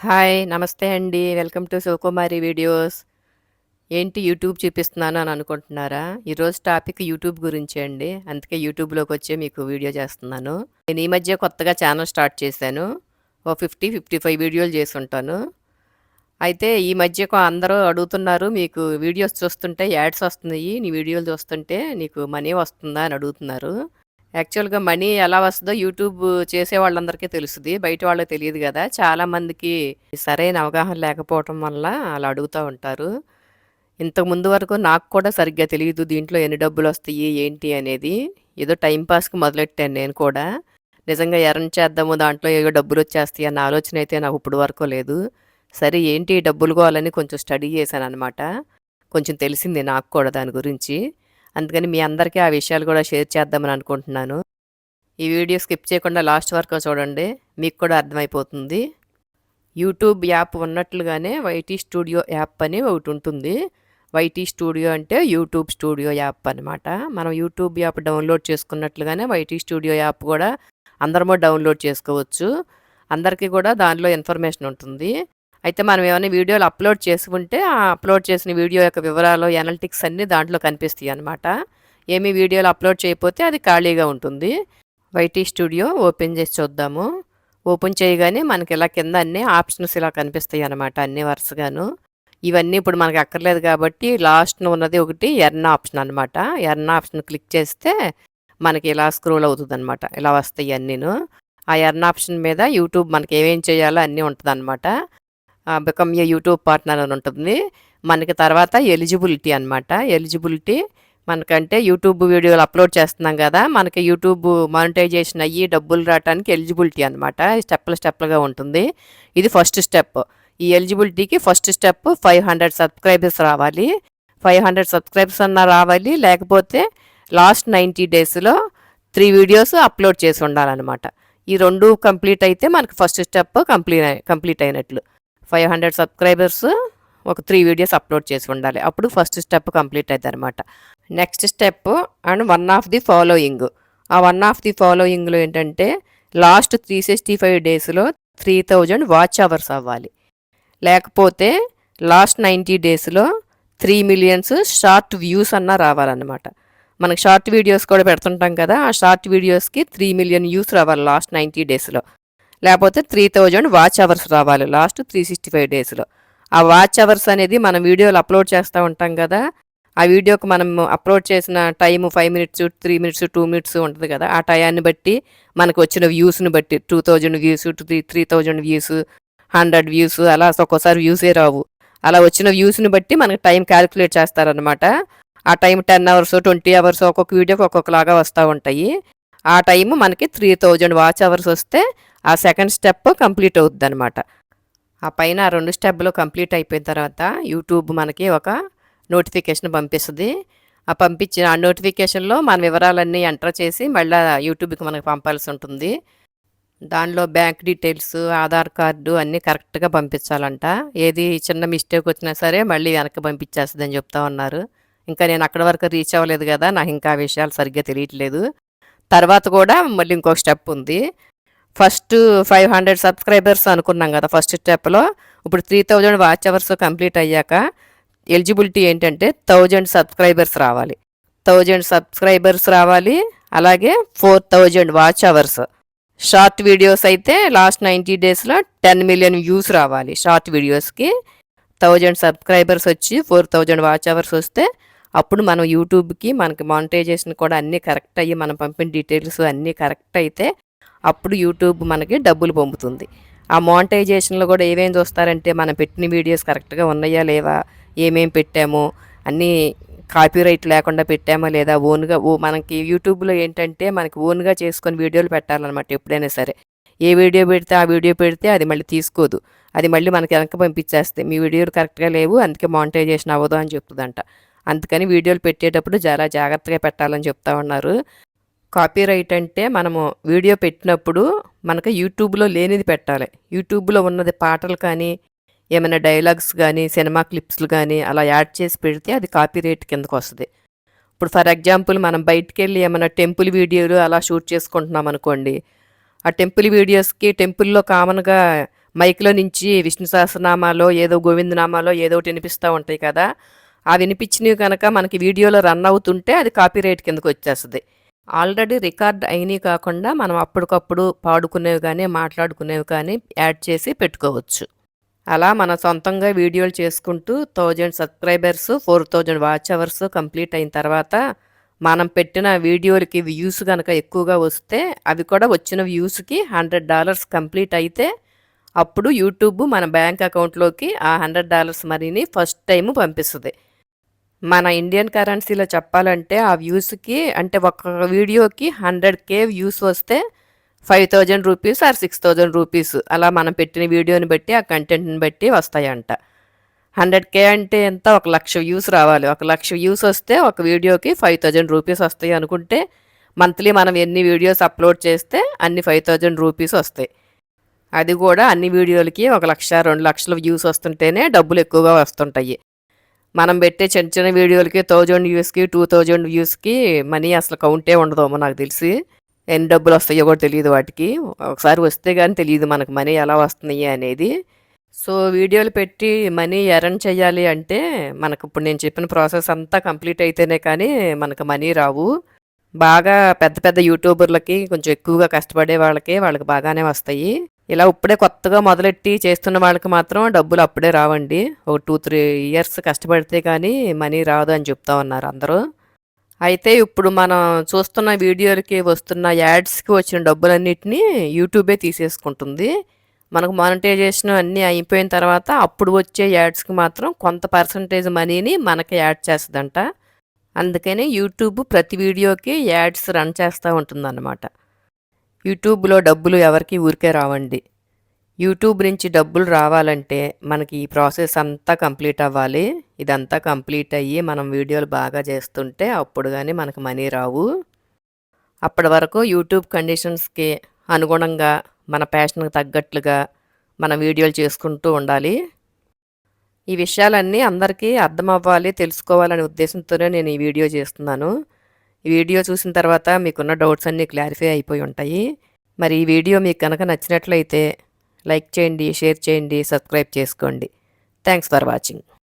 Hi నమస్తే అండి. Welcome to Sivakumari videos. ఏంటి యూట్యూబ్ చూపిస్తున్నాను అని అనుకుంటున్నారా? ఈరోజు టాపిక్ యూట్యూబ్ గురించి అండి. అందుకే యూట్యూబ్లోకి వచ్చే మీకు వీడియో చేస్తున్నాను. నేను ఈ మధ్య కొత్తగా ఛానల్ స్టార్ట్ చేశాను. ఓ ఫిఫ్టీ ఫిఫ్టీ ఫైవ్ వీడియోలు చేసి ఉంటాను. అయితే ఈ మధ్య అందరూ అడుగుతున్నారు మీకు వీడియోస్ చూస్తుంటే యాడ్స్ వస్తున్నాయి. నీ వీడియోలు చూస్తుంటే నీకు మనీ వస్తుందా అని అడుగుతున్నారు. యాక్చువల్గా మనీ ఎలా వస్తుందో యూట్యూబ్ చేసే వాళ్ళందరికీ తెలుస్తుంది. బయట వాళ్ళకి తెలియదు కదా. చాలా మందికి సరైన అవగాహన లేకపోవటం వల్ల అలా అడుగుతూ ఉంటారు. ఇంతకు ముందు వరకు నాకు కూడా సరిగ్గా తెలియదు దీంట్లో ఎన్ని డబ్బులు వస్తాయి ఏంటి అనేది. ఏదో టైంపాస్కి మొదలెట్టాను నేను కూడా. నిజంగా ఎర్న్ చేద్దాము దాంట్లో ఏదో డబ్బులు వచ్చేస్తాయి అన్న ఆలోచన అయితే నాకు ఇప్పుడు వరకు లేదు. సరే ఏంటి డబ్బులు కావాలని కొంచెం స్టడీ చేశాను అనమాట కొంచెం తెలిసింది నాకు కూడా దాని గురించి. అందుకని మీ అందరికీ ఆ విషయాలు కూడా షేర్ చేద్దామని అనుకుంటున్నాను. ఈ వీడియో స్కిప్ చేయకుండా లాస్ట్ వరకు చూడండి. మీకు కూడా అర్థమైపోతుంది. యూట్యూబ్ యాప్ ఉన్నట్లుగానే వైటీ స్టూడియో యాప్ అని ఒకటి ఉంటుంది. వైటీ స్టూడియో అంటే యూట్యూబ్ స్టూడియో యాప్ అనమాట మనం యూట్యూబ్ యాప్ డౌన్లోడ్ చేసుకున్నట్లుగానే వైటీ స్టూడియో యాప్ కూడా అందరము డౌన్లోడ్ చేసుకోవచ్చు. అందరికీ కూడా దానిలో ఇన్ఫర్మేషన్ ఉంటుంది. అయితే మనం ఏమైనా వీడియోలు అప్లోడ్ చేసుకుంటే ఆ అప్లోడ్ చేసిన వీడియో యొక్క వివరాలు ఎనలిటిక్స్ అన్నీ దాంట్లో కనిపిస్తాయి అనమాట ఏమీ వీడియోలు అప్లోడ్ చేయకపోతే అది ఖాళీగా ఉంటుంది. వైటీ స్టూడియో ఓపెన్ చేసి చూద్దాము. ఓపెన్ చేయగానే మనకి ఇలా కింద అన్ని ఆప్షన్స్ ఇలా కనిపిస్తాయి అనమాట అన్ని వరుసగాను ఇవన్నీ ఇప్పుడు మనకి అక్కర్లేదు కాబట్టి లాస్ట్ను ఉన్నది ఒకటి ఎర్న్ ఆప్షన్ అనమాట ఎర్న్ ఆప్షన్ క్లిక్ చేస్తే మనకి ఇలా స్క్రోల్ అవుతుంది అనమాట ఇలా వస్తాయి అన్నీను. ఆ ఎర్న్ ఆప్షన్ మీద యూట్యూబ్ మనకి ఏమేం చేయాలో అన్నీ ఉంటుంది అనమాట బికమ్ ఏ యూట్యూబ్ పార్ట్నర్ అని ఉంటుంది. మనకి తర్వాత ఎలిజిబిలిటీ అనమాట ఎలిజిబిలిటీ మనకంటే యూట్యూబ్ వీడియోలు అప్లోడ్ చేస్తున్నాం కదా మనకి యూట్యూబ్ మానిటైజేషన్ అయ్యి డబ్బులు రావడానికి ఎలిజిబిలిటీ అనమాట స్టెప్లు స్టెప్లుగా ఉంటుంది. ఇది ఫస్ట్ స్టెప్ ఈ ఎలిజిబిలిటీకి first step five hundred subscribers రావాలి. ఫైవ్ హండ్రెడ్ సబ్స్క్రైబర్స్ అన్న రావాలి. లేకపోతే లాస్ట్ నైంటీ డేస్లో త్రీ వీడియోస్ అప్లోడ్ చేసి ఉండాలన్నమాట. ఈ రెండు కంప్లీట్ అయితే మనకి ఫస్ట్ స్టెప్ కంప్లీట్ కంప్లీట్ అయినట్లు. ఫైవ్ హండ్రెడ్ సబ్స్క్రైబర్స్ ఒక త్రీ వీడియోస్ అప్లోడ్ చేసి ఉండాలి. అప్పుడు ఫస్ట్ స్టెప్ కంప్లీట్ అవుతుంది అనమాట next step and one of the following. ఆ వన్ ఆఫ్ ది ఫాలోయింగ్లో ఏంటంటే లాస్ట్ త్రీ సిక్స్టీ ఫైవ్ డేస్లో త్రీ థౌజండ్ వాచ్ అవర్స్ అవ్వాలి. లేకపోతే లాస్ట్ నైంటీ డేస్లో త్రీ మిలియన్స్ షార్ట్ వ్యూస్ అన్న రావాలన్నమాట. మనకు షార్ట్ వీడియోస్ కూడా పెడుతుంటాం కదా ఆ షార్ట్ వీడియోస్కి త్రీ మిలియన్ వ్యూస్ రావాలి లాస్ట్ నైంటీ డేస్లో. లేకపోతే త్రీ థౌజండ్ వాచ్ అవర్స్ రావాలి లాస్ట్ త్రీ సిక్స్టీ ఫైవ్ డేస్లో ఆ వాచ్ అవర్స్ అనేది మనం వీడియోలు అప్లోడ్ చేస్తూ ఉంటాం కదా ఆ వీడియోకి మనం అప్లోడ్ చేసిన time five minutes three minutes two minutes ఉంటుంది కదా ఆ టయాన్ని బట్టి మనకు వచ్చిన వ్యూస్ని బట్టి two thousand views three three thousand views hundred views అలా ఒక్కోసారి వ్యూసే రావు. అలా వచ్చిన వ్యూస్ని బట్టి మనకి టైం క్యాలిక్యులేట్ చేస్తారనమాట ఆ time ten hours twenty hours ఒక్కొక్క వీడియోకి ఒక్కొక్కలాగా వస్తూ ఉంటాయి. ఆ టైం మనకి త్రీ థౌజండ్ వాచ్ అవర్స్ వస్తే ఆ సెకండ్ స్టెప్ కంప్లీట్ అవుద్ది అనమాట ఆ పైన ఆ రెండు స్టెప్లు కంప్లీట్ అయిపోయిన తర్వాత యూట్యూబ్ మనకి ఒక నోటిఫికేషన్ పంపిస్తుంది. ఆ పంపించిన ఆ నోటిఫికేషన్లో మన వివరాలన్నీ ఎంటర్ చేసి మళ్ళీ యూట్యూబ్కి మనకు పంపాల్సి ఉంటుంది. దానిలో బ్యాంక్ డీటెయిల్స్ ఆధార్ కార్డు అన్నీ కరెక్ట్గా పంపించాలంట. ఏది చిన్న మిస్టేక్ వచ్చినా సరే మళ్ళీ వెనక్కి పంపించేస్తుందని చెప్తా ఉన్నారు. ఇంకా నేను అక్కడ వరకు రీచ్ అవ్వలేదు కదా నాకు ఇంకా ఆ విషయాలు సరిగ్గా తెలియట్లేదు. తర్వాత కూడా మళ్ళీ ఇంకొక స్టెప్ ఉంది. ఫస్ట్ ఫైవ్ హండ్రెడ్ సబ్స్క్రైబర్స్ అనుకున్నాం కదా ఫస్ట్ స్టెప్లో. ఇప్పుడు three thousand watch hours complete అయ్యాక ఎలిజిబిలిటీ ఏంటంటే థౌజండ్ సబ్స్క్రైబర్స్ రావాలి. థౌజండ్ సబ్స్క్రైబర్స్ రావాలి అలాగే four thousand watch hours short videos అయితే లాస్ట్ నైంటీ డేస్లో టెన్ మిలియన్ వ్యూస్ రావాలి షార్ట్ వీడియోస్కి. థౌజండ్ సబ్స్క్రైబర్స్ వచ్చి ఫోర్ థౌజండ్ వాచ్ అవర్స్ వస్తే అప్పుడు మనం యూట్యూబ్కి మనకి మానిటైజేషన్ కూడా అన్నీ కరెక్ట్ అయ్యి మనం పంపిన డీటెయిల్స్ అన్నీ కరెక్ట్ అయితే అప్పుడు యూట్యూబ్ మనకి డబ్బులు పంపుతుంది ఆ మానిటైజేషన్లో కూడా ఏమేమి చూస్తారంటే మనం పెట్టిన వీడియోస్ కరెక్ట్గా ఉన్నాయా లేవా ఏమేమి పెట్టాము అన్నీ కాపీరైట్ లేకుండా పెట్టామా లేదా ఓన్గా ఓ మనకి యూట్యూబ్లో ఏంటంటే మనకి ఓన్గా చేసుకొని వీడియోలు పెట్టాలన్నమాట ఎప్పుడైనా సరే. ఏ వీడియో పెడితే ఆ వీడియో పెడితే అది మళ్ళీ తీసుకోదు. అది మళ్ళీ మనకి వెనక పంపించేస్తే మీ వీడియోలు కరెక్ట్గా లేవు అందుకే మానిటైజేషన్ అవ్వదు అని చెప్తుందంట. అందుకని వీడియోలు పెట్టేటప్పుడు చాలా జాగ్రత్తగా పెట్టాలని చెప్తా ఉన్నారు. కాపీరైట్ అంటే మనము వీడియో పెట్టినప్పుడు మనకు యూట్యూబ్లో లేనిది పెట్టాలి. యూట్యూబ్లో ఉన్నది పాటలు కానీ ఏమైనా డైలాగ్స్ కానీ సినిమా క్లిప్స్లు కానీ అలా యాడ్ చేసి పెడితే అది కాపీరైట్ కిందకు వస్తుంది. ఇప్పుడు ఫర్ ఎగ్జాంపుల్ మనం బయటికి వెళ్ళి ఏమైనా టెంపుల్ వీడియోలు అలా షూట్ చేసుకుంటున్నాం అనుకోండి. ఆ టెంపుల్ వీడియోస్కి టెంపుల్లో కామన్గా మైక్లో నుంచి విష్ణు సహస్రనామాలో ఏదో గోవిందనామాలో ఏదో ఒకటి వినిపిస్తూ ఉంటాయి కదా. ఆ వినిపించినవి కనుక మనకి వీడియోలో రన్ అవుతుంటే అది కాపీరైట్ కిందకు వచ్చేస్తుంది. ఆల్రెడీ రికార్డ్ అయినవి కాకుండా మనం అప్పటికప్పుడు పాడుకునేవి కానీ మాట్లాడుకునేవి కానీ యాడ్ చేసి పెట్టుకోవచ్చు. అలా మన సొంతంగా వీడియోలు చేసుకుంటూ thousand subscribers four thousand watch hours complete అయిన తర్వాత మనం పెట్టిన వీడియోలకి వ్యూస్ కనుక ఎక్కువగా వస్తే అవి కూడా వచ్చిన వ్యూస్కి హండ్రెడ్ డాలర్స్ కంప్లీట్ అయితే అప్పుడు యూట్యూబ్ మన బ్యాంక్ అకౌంట్లోకి ఆ హండ్రెడ్ డాలర్స్ మరీని ఫస్ట్ టైం పంపిస్తుంది. మన ఇండియన్ కరెన్సీలో చెప్పాలంటే ఆ వ్యూస్కి అంటే ఒక వీడియోకి హండ్రెడ్ కే వ్యూస్ వస్తే five thousand rupees or six thousand rupees అలా మనం పెట్టిన వీడియోని బట్టి ఆ కంటెంట్ని బట్టి వస్తాయంట. హండ్రెడ్ కే అంటే ఎంత? ఒక లక్ష వ్యూస్ రావాలి. ఒక లక్ష వ్యూస్ వస్తే ఒక వీడియోకి ఫైవ్ థౌజండ్ రూపీస్ వస్తాయి అనుకుంటే మంత్లీ మనం ఎన్ని వీడియోస్ అప్లోడ్ చేస్తే అన్ని ఫైవ్ థౌజండ్ రూపీస్ వస్తాయి. అది కూడా అన్ని వీడియోలకి ఒక లక్ష రెండు లక్షల వ్యూస్ వస్తుంటేనే డబ్బులు ఎక్కువగా వస్తుంటాయి. మనం పెట్టే చిన్న చిన్న వీడియోలకి థౌజండ్ వ్యూస్కి టూ థౌజండ్ వ్యూస్కి మనీ అసలు కౌంటే ఉండదు నాకు తెలిసి. ఎన్ని డబ్బులు వస్తాయో కూడా తెలియదు వాటికి. ఒకసారి వస్తే కానీ తెలియదు మనకు మనీ ఎలా వస్తున్నాయి అనేది. సో వీడియోలు పెట్టి మనీ ఎర్న్ చేయాలి అంటే మనకు ఇప్పుడు నేను చెప్పిన ప్రాసెస్ అంతా కంప్లీట్ అయితేనే కానీ మనకు మనీ రావు. బాగా పెద్ద పెద్ద యూట్యూబర్లకి కొంచెం ఎక్కువగా కష్టపడే వాళ్ళకి వాళ్ళకి బాగానే వస్తాయి. ఇలా ఇప్పుడే కొత్తగా మొదలెట్టి చేస్తున్న వాళ్ళకి మాత్రం డబ్బులు అప్పుడే రావండి. ఒక టూ త్రీ ఇయర్స్ కష్టపడితే కానీ మనీ రాదు అని చెప్తా ఉన్నారు అందరూ. అయితే ఇప్పుడు మనం చూస్తున్న వీడియోలకి వస్తున్న యాడ్స్కి వచ్చిన డబ్బులన్నిటినీ యూట్యూబే తీసేసుకుంటుంది. మనకు మానిటైజేషన్ అన్నీ అయిపోయిన తర్వాత అప్పుడు వచ్చే యాడ్స్కి మాత్రం కొంత పర్సంటేజ్ మనీని మనకి యాడ్ చేస్తుందంట. అందుకని యూట్యూబ్ ప్రతి వీడియోకి యాడ్స్ రన్ చేస్తూ ఉంటుందన్నమాట. యూట్యూబ్లో డబ్బులు ఎవరికి ఊరికే రావండి. యూట్యూబ్ నుంచి డబ్బులు రావాలంటే మనకి ఈ ప్రాసెస్ అంతా కంప్లీట్ అవ్వాలి. ఇదంతా కంప్లీట్ అయ్యి మనం వీడియోలు బాగా చేస్తుంటే అప్పుడు కానీ మనకు మనీ రావు. అప్పటి వరకు యూట్యూబ్ కండిషన్స్కి అనుగుణంగా మన ప్యాషన్కి తగ్గట్లుగా మన వీడియోలు చేసుకుంటూ ఉండాలి. ఈ విషయాలన్నీ అందరికీ అర్థం అవ్వాలి తెలుసుకోవాలనే ఉద్దేశంతోనే నేను ఈ వీడియో చేస్తున్నాను. వీడియో చూసిన తర్వాత మీకున్న డౌట్స్ అన్నీ క్లారిఫై అయిపోయి ఉంటాయి. మరి ఈ వీడియో మీకు కనుక నచ్చినట్లయితే లైక్ చేయండి షేర్ చేయండి సబ్స్క్రైబ్ చేసుకోండి. Thanks for watching.